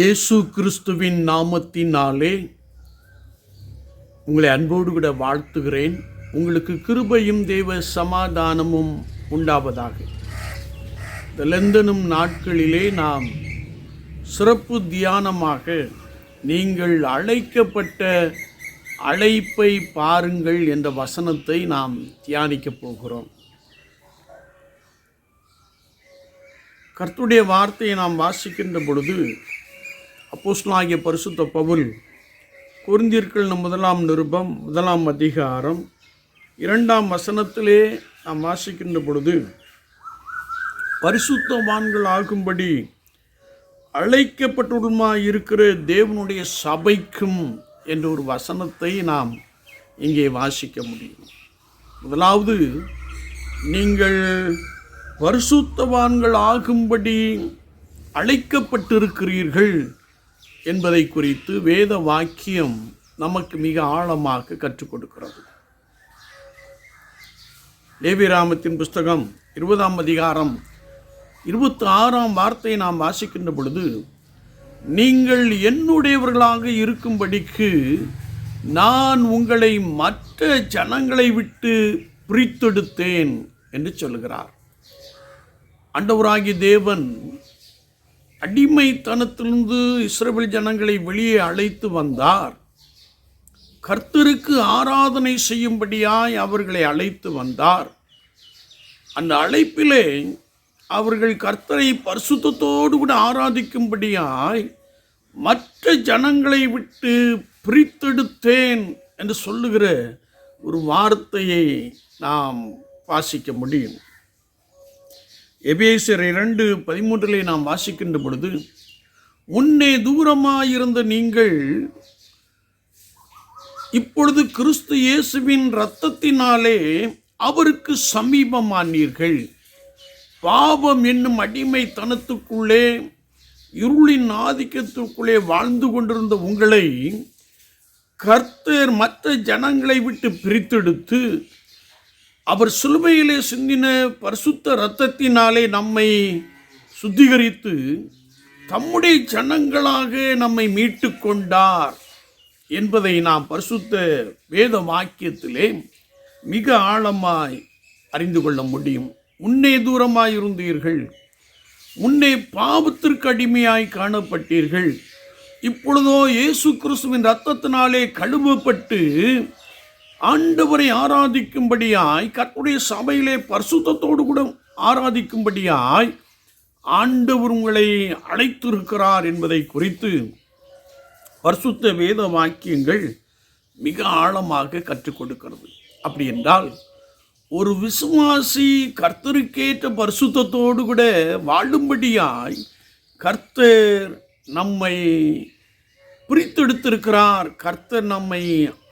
இயேசு கிறிஸ்துவின் நாமத்தினாலே உங்களை அன்போடு கூட வாழ்த்துகிறேன். உங்களுக்கு கிருபையும் தெய்வ சமாதானமும் உண்டாவதாக. இந்த லெந்தனும் நாட்களிலே நாம் சிறப்பு தியானமாக நீங்கள் அழைக்கப்பட்ட அழைப்பை பாருங்கள் என்ற வசனத்தை நாம் தியானிக்கப் போகிறோம். கர்த்துடைய வார்த்தையை நாம் வாசிக்கின்ற பொழுது அப்போஸ்லாகிய பரிசுத்த பவுல் குருந்தியர்கள் முதலாம் நிருபம் முதலாம் அதிகாரம் இரண்டாம் வசனத்திலே நாம் வாசிக்கின்ற பொழுது பரிசுத்தவான்கள் ஆகும்படி அழைக்கப்பட்டுமா இருக்கிற தேவனுடைய சபைக்கும் என்ற ஒரு வசனத்தை நாம் இங்கே வாசிக்க முடியும். முதலாவது நீங்கள் பரிசுத்தவான்கள் ஆகும்படி அழைக்கப்பட்டிருக்கிறீர்கள் என்பதை குறித்து வேத வாக்கியம் நமக்கு மிக ஆழமாக கற்றுக் கொடுக்கிறது. லேவிராமத்தின் புஸ்தகம் இருபதாம் அதிகாரம் இருபத்தி ஆறாம் வார்த்தையை நாம் வாசிக்கின்ற பொழுது நீங்கள் என்னுடையவர்களாக இருக்கும்படிக்கு நான் உங்களை மற்ற ஜனங்களை விட்டு பிரித்தெடுத்தேன் என்று சொல்கிறார் அண்டவராகி தேவன் அடிமைத்தனத்திலிருந்து இஸ்ரவேல் ஜனங்களை வெளியே அழைத்து வந்தார். கர்த்தருக்கு ஆராதனை செய்யும்படியாய் அவர்களை அழைத்து வந்தார். அந்த அழைப்பிலே அவர்கள் கர்த்தரை பரிசுத்தத்தோடு கூட ஆராதிக்கும்படியாய் மற்ற ஜனங்களை விட்டு பிரித்தெடுத்தேன் என்று சொல்லுகிற ஒரு வார்த்தையை நாம் வாசிக்க முடியும். எபேசர் இரண்டு பதிமூன்றிலே நாம் வாசிக்கின்ற பொழுது முன்னே தூரமாயிருந்த நீங்கள் இப்பொழுது கிறிஸ்து இயேசுவின் இரத்தத்தினாலே அவருக்கு சமீபமானீர்கள். பாவம் என்னும் அடிமைத்தனத்துக்குள்ளே இருளின் ஆதிக்கத்துக்குள்ளே வாழ்ந்து கொண்டிருந்த உங்களை கர்த்தர் மற்ற ஜனங்களை விட்டு பிரித்தெடுத்து அவர் சிலுவையிலே சிந்தின பரிசுத்த இரத்தத்தினாலே நம்மை சுத்திகரித்து தம்முடைய ஜனங்களாக நம்மை மீட்டு கொண்டார் என்பதை நாம் பரிசுத்த வேத வாக்கியத்திலே மிக ஆழமாய் அறிந்து கொள்ள முடியும். முன்னே தூரமாய் இருந்தீர்கள் முன்னே பாவத்திற்கு அடிமையாய் காணப்பட்டீர்கள். இப்பொழுதோ இயேசு கிறிஸ்துவின் இரத்தத்தினாலே கழுவப்பட்டு ஆண்டவரை ஆராதிக்கும்படியாய் கற்புடைய சபையிலே பரிசுத்தத்தோடு கூட ஆராதிக்கும்படியாய் ஆண்டவர் உங்களை அழைத்திருக்கிறார் என்பதை குறித்து பரிசுத்த வேத வாக்கியங்கள் மிக ஆழமாக கற்றுக் கொடுக்கிறது. அப்படி என்றால் ஒரு விசுவாசி கர்த்தருக்கேற்ற பரிசுத்தத்தோடு கூட வாழும்படியாய் கர்த்தர் நம்மை பிரித்தெடுத்திருக்கிறார் கர்த்தர் நம்மை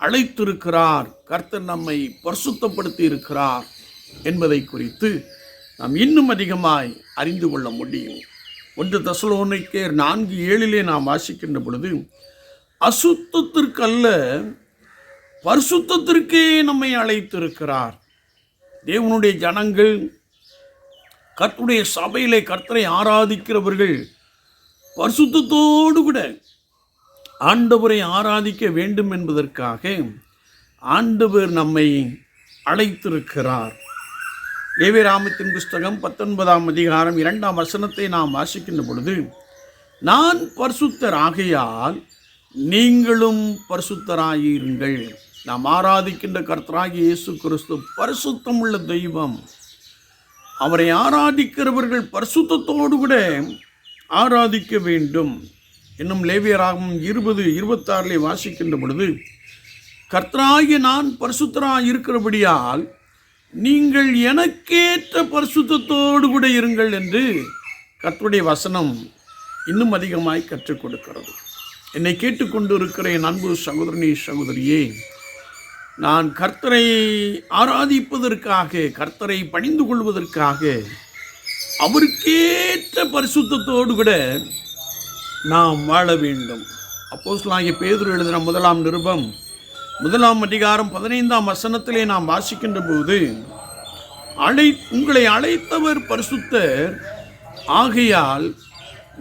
அழைத்திருக்கிறார். கர்த்தர் நம்மை பரிசுத்தப்படுத்தி இருக்கிறார் என்பதை குறித்து நாம் இன்னும் அதிகமாய் அறிந்து கொள்ள முடியும். ஒன்று தசலோனைக்கே நான்கு ஏழிலே நாம் வாசிக்கின்ற பொழுது அசுத்தத்திற்கல்ல பரிசுத்தத்திற்கே நம்மை அழைத்திருக்கிறார். தேவனுடைய ஜனங்கள் கர்த்துடைய சபையிலே கர்த்தரை ஆராதிக்கிறவர்கள் பரிசுத்தத்தோடு கூட ஆண்டவரை ஆராதிக்க வேண்டும் என்பதற்காக ஆண்டவர் நம்மை அழைத்திருக்கிறார். தேவிராமத்தின் புஸ்தகம் பத்தொன்பதாம் அதிகாரம் இரண்டாம் வசனத்தை நாம் வாசிக்கின்ற பொழுது நான் பரிசுத்தர் ஆகையால் நீங்களும் பரிசுத்தராயிருங்கள். நாம் ஆராதிக்கின்ற கர்த்தராகிய இயேசு கிறிஸ்து பரிசுத்தம் உள்ள தெய்வம். அவரை ஆராதிக்கிறவர்கள் பரிசுத்தத்தோடு கூட ஆராதிக்க வேண்டும். இன்னும் லேவியராகவும் இருபது இருபத்தாறிலே வாசிக்கின்ற பொழுது கர்த்தராகிய நான் பரிசுத்தராக இருக்கிறபடியால் நீங்கள் எனக்கேற்ற பரிசுத்தத்தோடு கூட இருங்கள் என்று கர்த்தருடைய வசனம் இன்னும் அதிகமாய் கற்றுக் கொடுக்கிறது. என்னை கேட்டுக்கொண்டு இருக்கிற என் அன்பு சகோதரனி சகோதரியே நான் கர்த்தரை ஆராதிப்பதற்காக கர்த்தரை பணிந்து கொள்வதற்காக அவருக்கேற்ற பரிசுத்தத்தோடு கூட நாம் வாழ வேண்டும். அப்போஸ்தலனாகிய பேதுரு எழுதின முதலாம் நிருபம் முதலாம் அதிகாரம் பதினைந்தாம் வசனத்திலே நாம் வாசிக்கின்ற போது அழை உங்களை அழைத்தவர் பரிசுத்தர். ஆகையால்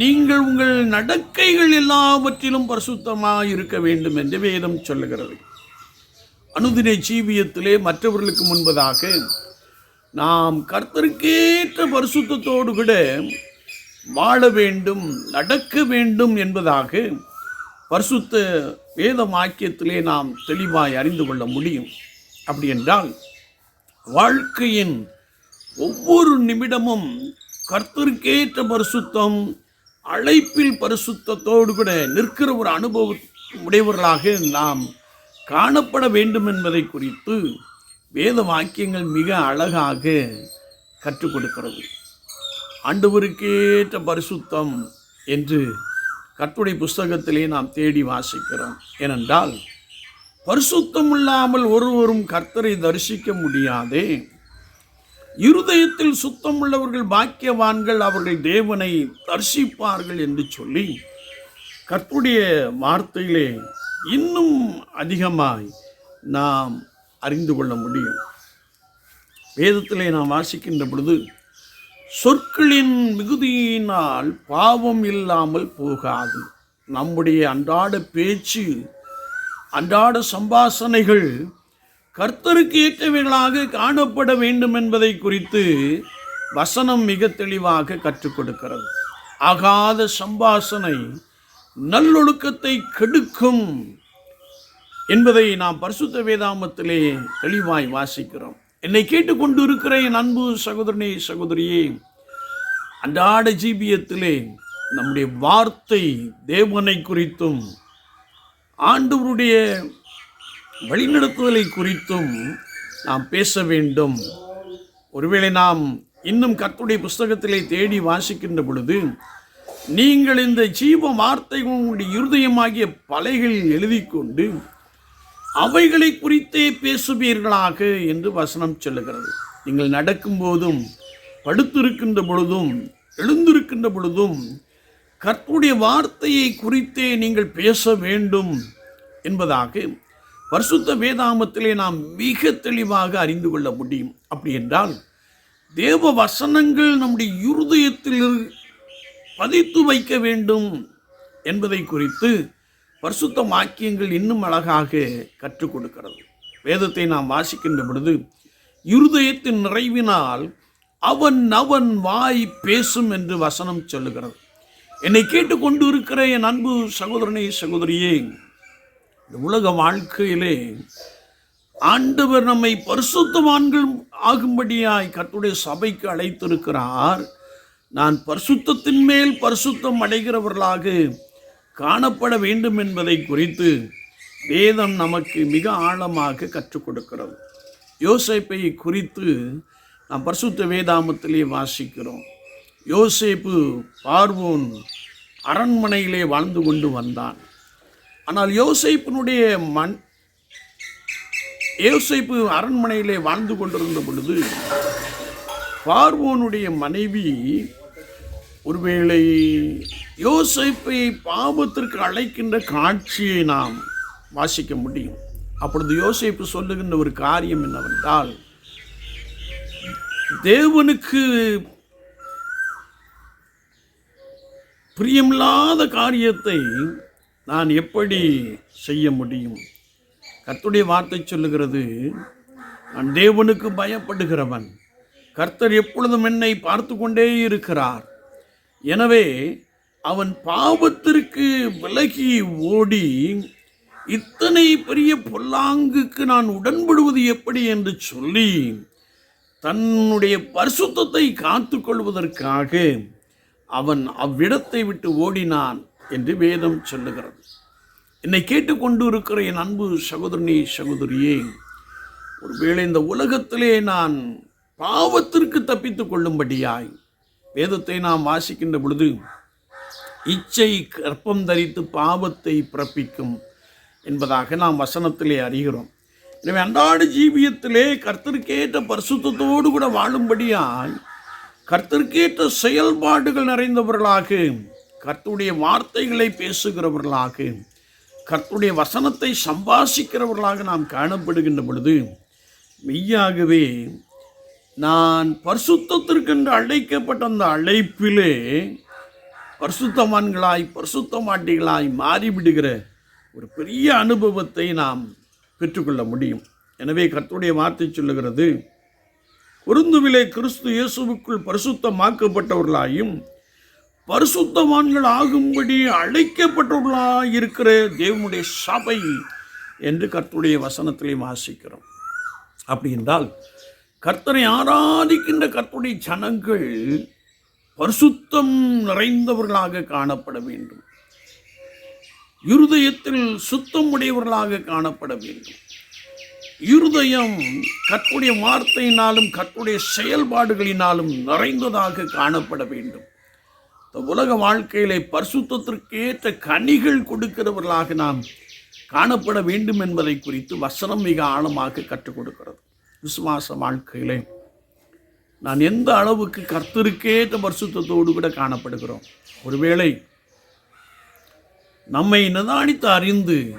நீங்கள் உங்கள் நடக்கைகள் எல்லாவற்றிலும் பரிசுத்தமாக இருக்க வேண்டும் என்று வேதம் சொல்லுகிறது. அனுதின ஜீவியத்திலே மற்றவர்களுக்கு முன்பதாக நாம் கர்த்தருக்கேற்ற பரிசுத்தத்தோடு கூட வாழ வேண்டும் நடக்க வேண்டும் என்பதாக பரிசுத்த வேத வாக்கியத்திலே நாம் தெளிவாய் அறிந்து கொள்ள முடியும். அப்படி என்றால் வாழ்க்கையின் ஒவ்வொரு நிமிடமும் கர்த்தருக்கேற்ற பரிசுத்தம் அழைப்பில் பரிசுத்தத்தோடு கூட நிற்கிற ஒரு அனுபவ உடையவர்களாக நாம் காணப்பட வேண்டும் என்பதை குறித்து வேத வாக்கியங்கள் மிக அழகாக கற்றுக் கொடுக்கிறது. ஆண்டவருக்கேற்ற பரிசுத்தம் என்று கட்டுரை புஸ்தகத்திலே நாம் தேடி வாசிக்கிறோம். ஏனென்றால் பரிசுத்தம் இல்லாமல் ஒருவரும் கர்த்தரை தரிசிக்க முடியாதே. இருதயத்தில் சுத்தம் உள்ளவர்கள் பாக்கியவான்கள் அவர்கள் தேவனை தரிசிப்பார்கள் என்று சொல்லி கற்புடைய வார்த்தையிலே இன்னும் அதிகமாய் நாம் அறிந்து கொள்ள முடியும். வேதத்திலே நாம் வாசிக்கின்ற பொழுது சொற்களின் மிகுதியினால் பாவம் இல்லாமல் போகாது. நம்முடைய அன்றாட பேச்சு அன்றாட சம்பாசனைகள் கர்த்தருக்கு ஏற்றவைகளாக காணப்பட வேண்டும் என்பதை குறித்து வசனம் மிக தெளிவாக கற்றுக் கொடுக்கிறது. ஆகாத சம்பாசனை நல்லொழுக்கத்தை கெடுக்கும் என்பதை நாம் பரிசுத்த வேதாமத்திலே தெளிவாய் வாசிக்கிறோம். என்னை கேட்டுக்கொண்டு இருக்கிற என் அன்பு சகோதரனே சகோதரியே அன்றாட ஜீபியத்திலே நம்முடைய வார்த்தை தேவனை குறித்தும் ஆண்டவருடைய வழிநடத்துதலை குறித்தும் நாம் பேச வேண்டும். ஒருவேளை நாம் இன்னும் கத்துடைய புஸ்தகத்திலே தேடி வாசிக்கின்ற பொழுது நீங்கள் இந்த ஜீவ வார்த்தைகளுடைய இருதயமாகிய பலைகளில் எழுதி கொண்டு அவைகளை குறித்தே பேசுவீர்களாக என்று வசனம் சொல்லுகிறது. நீங்கள் நடக்கும்போதும் படுத்திருக்கின்ற பொழுதும் எழுந்திருக்கின்ற பொழுதும் கற்புடைய வார்த்தையை குறித்தே நீங்கள் பேச வேண்டும் என்பதாக பரிசுத்த வேதாமத்திலே நாம் மிக தெளிவாக அறிந்து கொள்ள முடியும். அப்படி என்றால் தேவ வசனங்கள் நம்முடைய இருதயத்தில் பதித்து வைக்க வேண்டும் என்பதை குறித்து பரிசுத்த வாக்கியங்கள் இன்னும் அழகாக கற்றுக் கொடுக்கிறது. வேதத்தை நாம் வாசிக்கின்ற பொழுது இருதயத்தின் நிறைவினால் அவன் அவன் வாய் பேசும் என்று வசனம் சொல்லுகிறது. என்னை கேட்டுக்கொண்டு இருக்கிற என் அன்பு சகோதரனே சகோதரியே இந்த உலக வாழ்க்கையிலே ஆண்டவர் நம்மை பரிசுத்தவான்கள் ஆகும்படியாய் கர்த்தருடைய சபைக்கு அழைத்திருக்கிறார். நான் பரிசுத்தத்தின் மேல் பரிசுத்தம் அடைகிறவர்களாக காணப்பட வேண்டும் என்பதை குறித்து வேதம் நமக்கு மிக ஆழமாக கற்றுக் கொடுக்கிறது. யோசேப்பை குறித்து நாம் பரிசுத்த வேதாமத்திலே வாசிக்கிறோம். யோசேப்பு பார்வோன் அரண்மனையிலே வாழ்ந்து கொண்டு வந்தான். ஆனால் யோசைப்பினுடைய மண் யோசைப்பு அரண்மனையிலே வாழ்ந்து கொண்டிருந்த பொழுது பார்வோனுடைய மனைவி ஒருவேளை யோசிப்பை பாவத்திற்கு அழைக்கின்ற காட்சியை நாம் வாசிக்க முடியும். அப்பொழுது யோசிப்பு சொல்லுகின்ற ஒரு காரியம் என்னவென்றால் தேவனுக்கு பிரியமில்லாத காரியத்தை நான் எப்படி செய்ய முடியும்? கர்த்துடைய வார்த்தை சொல்லுகிறது நான் தேவனுக்கு பயப்படுகிறவன். கர்த்தர் எப்பொழுதும் என்னை பார்த்து கொண்டே இருக்கிறார். எனவே அவன் பாவத்திற்கு விலகி ஓடி இத்தனை பெரிய பொல்லாங்குக்கு நான் உடன்படுவது எப்படி என்று சொல்லி தன்னுடைய பரிசுத்தத்தை காத்து கொள்வதற்காக அவன் அவ்விடத்தை விட்டு ஓடினான் என்று வேதம் சொல்லுகிறது. என்னை கேட்டுக்கொண்டு இருக்கிற என் அன்பு சகோதரனே சகோதரியே ஒருவேளை இந்த உலகத்திலே நான் பாவத்திற்கு தப்பித்து கொள்ளும்படியாய் வேதத்தை நாம் வாசிக்கின்ற பொழுது இச்சை கற்பம் தரித்து பாவத்தை பிறப்பிக்கும் என்பதாக நாம் வசனத்திலே அறிகிறோம். எனவே அன்றாட ஜீவியத்திலே கர்த்தருக்கேற்ற பரிசுத்தத்தோடு கூட வாழும்படியாய் கர்த்தருக்கேற்ற செயல்பாடுகள் நிறைந்தவர்களாக கர்த்துடைய வார்த்தைகளை பேசுகிறவர்களாக கர்த்துடைய வசனத்தை சம்பாஷிக்கிறவர்களாக நாம் காணப்படுகின்ற பொழுது மெய்யாகவே நான் பரிசுத்தத்திற்கென்று அழைக்கப்பட்ட அந்த அழைப்பிலே பரிசுத்தவான்களாய் பரிசுத்தமாட்டிகளாய் மாறிவிடுகிற ஒரு பெரிய அனுபவத்தை நாம் பெற்றுக்கொள்ள முடியும். எனவே கர்த்துடைய வார்த்தை சொல்லுகிறது பொருந்துவிலே கிறிஸ்து இயேசுவுக்குள் பரிசுத்தமாக்கப்பட்டவர்களாயும் பரிசுத்தவான்கள் ஆகும்படி அழைக்கப்பட்டவர்களாக இருக்கிற தேவனுடைய சபை என்று கர்த்துடைய வசனத்திலே வாசிக்கிறோம். அப்படி என்றால் கர்த்தரை ஆராதிக்கின்ற கர்த்துடைய ஜனங்கள் பரிசுத்தம் நிறைந்தவர்களாக காணப்பட வேண்டும். இருதயத்தில் சுத்தம் உடையவர்களாக காணப்பட வேண்டும். இருதயம் கற்புடைய வார்த்தையினாலும் கற்புடைய செயல்பாடுகளினாலும் நிறைந்ததாக காணப்பட வேண்டும். உலக வாழ்க்கையிலே பரிசுத்தத்திற்கேற்ற கனிகள் கொடுக்கிறவர்களாக நாம் காணப்பட வேண்டும் என்பதை குறித்து வசனம் மிக ஆழமாக கற்றுக் கொடுக்கிறது. விசுவாச வாழ்க்கையிலே நான் எந்த அளவுக்கு கர்த்தருக்கேற்ற பரிசுத்தோடு கூட காணப்படுகிறோம்? ஒருவேளை நம்மை நிதானித்து அறிந்து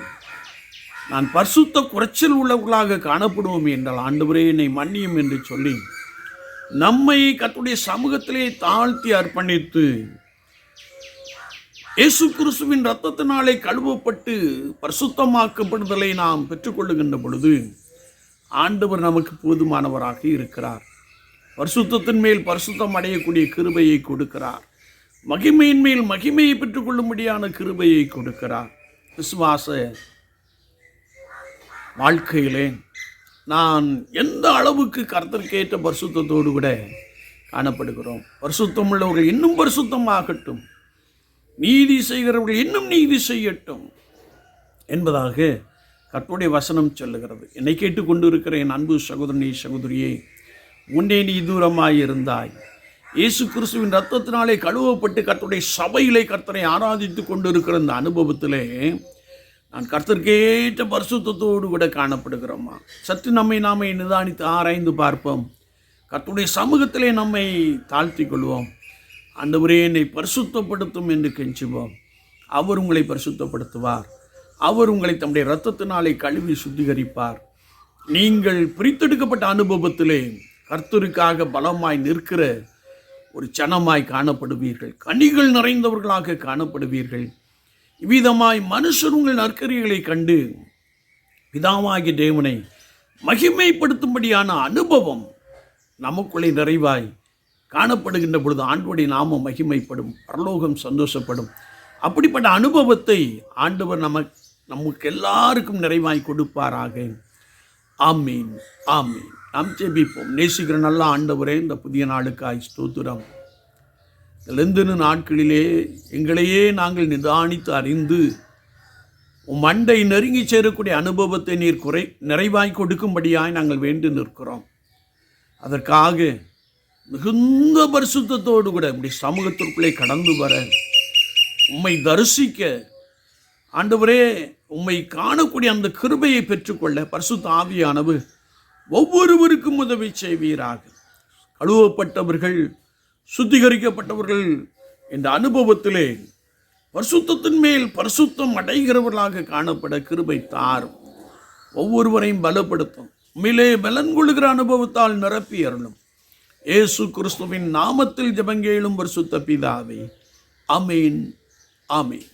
நான் பரிசுத்த குறைச்சல் உள்ளவர்களாக காணப்படுவோம் என்றால் ஆண்டவரே என்னை மன்னியும் என்று சொல்லி நம்மை கத்துடைய சமூகத்திலே தாழ்த்தி அர்ப்பணித்து இயேசு கிறிஸ்துவின் இரத்தத்தினாலே கழுவப்பட்டு பரிசுத்தமாக்கப்படுதலை நாம் பெற்றுக்கொள்ளுகின்ற பொழுது ஆண்டவர் நமக்கு போதுமானவராக இருக்கிறார். பரிசுத்தத்தின் மேல் பரிசுத்தம் அடையக்கூடிய கிருபையை கொடுக்கிறார். மகிமையின் மேல் மகிமையை பெற்றுக்கொள்ளும்படியான கிருபையை கொடுக்கிறார். விசுவாச வாழ்க்கையிலே நான் எந்த அளவுக்கு கருத்திற்கேற்ற பரிசுத்தத்தோடு கூட காணப்படுகிறோம். பரிசுத்தம் உள்ளவர்கள் இன்னும் பரிசுத்தமாகட்டும். நீதி செய்கிறவர்கள் இன்னும் நீதி செய்யட்டும் என்பதாக கர்த்தருடைய வசனம் சொல்லுகிறது. என்னை கேட்டுக்கொண்டு இருக்கிற என் அன்பு சகோதரனே சகோதரியே உன்னே நீ தூரமாயிருந்தாய். இயேசு கிறிஸ்துவின் ரத்தத்தினாலே கழுவப்பட்டு கர்த்தருடைய சபையிலே கர்த்தரை ஆராதித்து கொண்டு இருக்கிற அந்த அனுபவத்திலே நான் கர்த்தர்க்கேற்ற பரிசுத்தோடு கூட காணப்படுகிறோமா சற்று நம்மை நாமே நிதானித்து ஆராய்ந்து பார்ப்போம். கர்த்தருடைய சமூகத்திலே நம்மை தாழ்த்தி கொள்வோம். ஆண்டவரே என்னை பரிசுத்தப்படுத்தும் என்று கெஞ்சுவோம். அவர் உங்களை பரிசுத்தப்படுத்துவார். அவர் உங்களை தம்முடைய இரத்தத்தினாலே கழுவி சுத்திகரிப்பார். நீங்கள் பிரித்தெடுக்கப்பட்ட அனுபவத்திலே கர்த்தருக்காக பலமாய் நிற்கிற ஒரு ஜனமாய் காணப்படுவீர்கள். கனிகள் நிறைந்தவர்களாக காணப்படுவீர்கள். இவ்விதமாய் மனுஷர் உங்கள் நற்கரிகளை கண்டு பிதாவாகிய தேவனை மகிமைப்படுத்தும்படியான அனுபவம் நமக்குள்ளே நிறைவாய் காணப்படுகின்ற பொழுது ஆண்டவருடைய நாமம் மகிமைப்படும் பரலோகம் சந்தோஷப்படும். அப்படிப்பட்ட அனுபவத்தை ஆண்டவர் நமக்கு நமக்கு எல்லாருக்கும் நிறைவாய் கொடுப்பாராக. ஆமீன் ஆமீன். நாம் ஜெபிப்போம். நேசிக்கிற நல்ல ஆண்டவரே இந்த புதிய நாளுக்காய் ஸ்தோத்திரம். லெந்தனு நாட்களிலே எங்களையே நாங்கள் நிதானித்து அறிந்து உம் மண்டை நெருங்கி சேரக்கூடிய அனுபவத்தை நீர் குறை நிறைவாய் கொடுக்கும்படியாய் நாங்கள் வேண்டு நிற்கிறோம். அதற்காக மிகுந்த பரிசுத்தத்தோடு கூட இப்படி சமூகத்திற்குள்ளே கடந்து வர உம்மை தரிசிக்க ஆண்டவரே உம்மை காணக்கூடிய அந்த கிருபையை பெற்றுக்கொள்ள பரிசுத்த ஆவியானவு ஒவ்வொருவருக்கும் உதவி செய்வீராக. கழுவப்பட்டவர்கள் சுத்திகரிக்கப்பட்டவர்கள் என்ற அனுபவத்திலே பரிசுத்தத்தின் மேல் பரிசுத்தம் அடைகிறவர்களாக காணப்பட கிருபை தாரும். ஒவ்வொருவரையும் பலப்படுத்தும். உண்மையிலே பலன் கொள்கிற அனுபவத்தால் நிரப்பி அருளும். இயேசு கிறிஸ்துவின் நாமத்தில் ஜபங்கேளும் பரிசுத்த பிதாவே. அமீன் ஆமீன்.